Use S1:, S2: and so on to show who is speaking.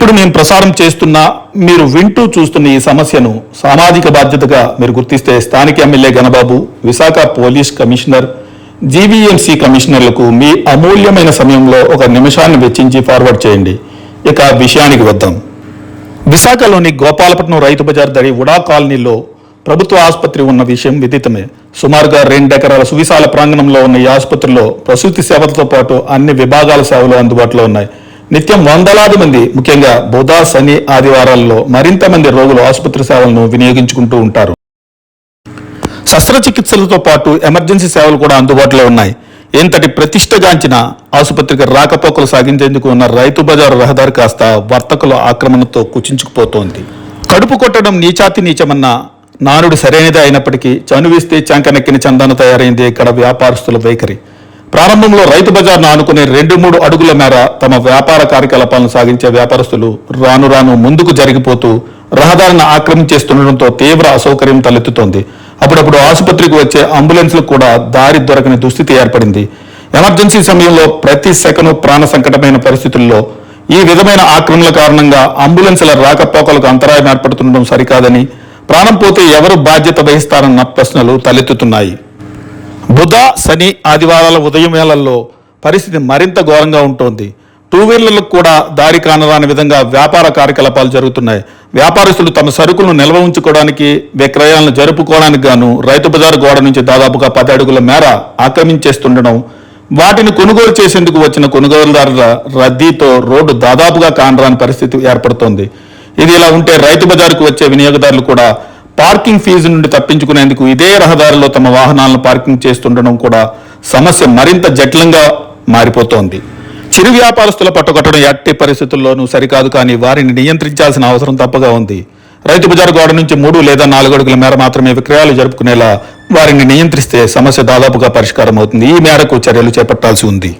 S1: ఇప్పుడు మేము ప్రసారం చేస్తున్న మీరు వింటూ చూస్తున్న ఈ సమస్యను సామాజిక బాధ్యతగా మీరు గుర్తిస్తే స్థానిక MLA Ganababu Visakha police commissioner GVMC కమిషనర్లకు మీ అమూల్యమైన సమయంలో ఒక నిమిషాన్ని వెచ్చించి ఫార్వర్డ్ చేయండి. ఇక విషయానికి వద్దాం. విశాఖలోని గోపాలపట్నం రైతు బజార్ దడి ఉడా కాలనీలో ప్రభుత్వ ఆసుపత్రి ఉన్న విషయం విదితమే. సుమారుగా రెండెకరాల సువిశాల ప్రాంగణంలో ఉన్న ఈ ఆసుపత్రిలో ప్రసూతి సేవలతో పాటు అన్ని విభాగాల సేవలు అందుబాటులో ఉన్నాయి. నిత్యం వందలాది మంది ముఖ్యంగా బుధ శని ఆదివారాల్లో మరింత మంది రోగులు ఆసుపత్రి సేవలను వినియోగించుకుంటూ ఉంటారు. శస్త్రచికిత్సలతో పాటు ఎమర్జెన్సీ సేవలు కూడా అందుబాటులో ఉన్నాయి. ఇంతటి ప్రతిష్టగాంచిన ఆసుపత్రికి రాకపోకలు సాగించేందుకు ఉన్న రైతు బజారు రహదారి కాస్త వర్తకుల ఆక్రమణతో కుచించుకుపోతోంది. కడుపు కొట్టడం నీచాతి నీచమన్న నానుడు సరైనదే అయినప్పటికీ చనువిస్తే చంకనెక్కిన చందాన తయారైంది ఇక్కడ వ్యాపారస్తుల వైఖరి. ప్రారంభంలో రైతు బజార్ను ఆనుకునే రెండు మూడు అడుగుల మేర తమ వ్యాపార కార్యకలాపాలను సాగించే వ్యాపారస్తులు రాను రాను ముందుకు జరిగిపోతూ రహదారిని ఆక్రమించేస్తుండటంతో తీవ్ర అసౌకర్యం తలెత్తుతోంది. అప్పుడప్పుడు ఆసుపత్రికి వచ్చే అంబులెన్స్లకు కూడా దారి దొరకని దుస్థితి ఏర్పడింది. ఎమర్జెన్సీ సమయంలో ప్రతి సెకను ప్రాణ సంకటమైన పరిస్థితుల్లో ఈ విధమైన ఆక్రమణల కారణంగా అంబులెన్సుల రాకపోకలకు అంతరాయం ఏర్పడుతుండడం సరికాదని ప్రాణం పోతే ఎవరు బాధ్యత వహిస్తారన్న ప్రశ్నలు తలెత్తుతున్నాయి. బుధ శని ఆదివారాల ఉదయం వేళల్లో పరిస్థితి మరింత ఘోరంగా ఉంటుంది. టూ వీలర్లకు కూడా దారి కానరాని విధంగా వ్యాపార కార్యకలాపాలు జరుగుతున్నాయి. వ్యాపారస్తులు తమ సరుకులను నిల్వ ఉంచుకోవడానికి విక్రయాలను జరుపుకోవడానికి గాను రైతు బజారు గోడ నుంచి దాదాపుగా పది అడుగుల మేర ఆక్రమించేస్తుండడం వాటిని కొనుగోలు చేసేందుకు వచ్చిన కొనుగోలుదారుల రద్దీతో రోడ్డు దాదాపుగా కానరాని పరిస్థితి ఏర్పడుతోంది. ఇది ఇలా ఉంటే రైతు బజారుకు వచ్చే వినియోగదారులు కూడా పార్కింగ్ ఫీజు నుండి తప్పించుకునేందుకు ఇదే రహదారిలో తమ వాహనాలను పార్కింగ్ చేస్తుండడం కూడా సమస్య మరింత జటిలంగా మారిపోతోంది. చిరు వ్యాపారస్తుల పట్టుకట్టడం ఎట్టి పరిస్థితుల్లోనూ సరికాదు కానీ వారిని నియంత్రించాల్సిన అవసరం తప్పగా ఉంది. రైతు బజారు గోడ నుంచి మూడు లేదా నాలుగు అడుగుల మేర మాత్రమే విక్రయాలు జరుపుకునేలా వారిని నియంత్రిస్తే సమస్య దాదాపుగా పరిష్కారం అవుతుంది ఈ మేరకు చర్యలు చేపట్టాల్సి ఉంది.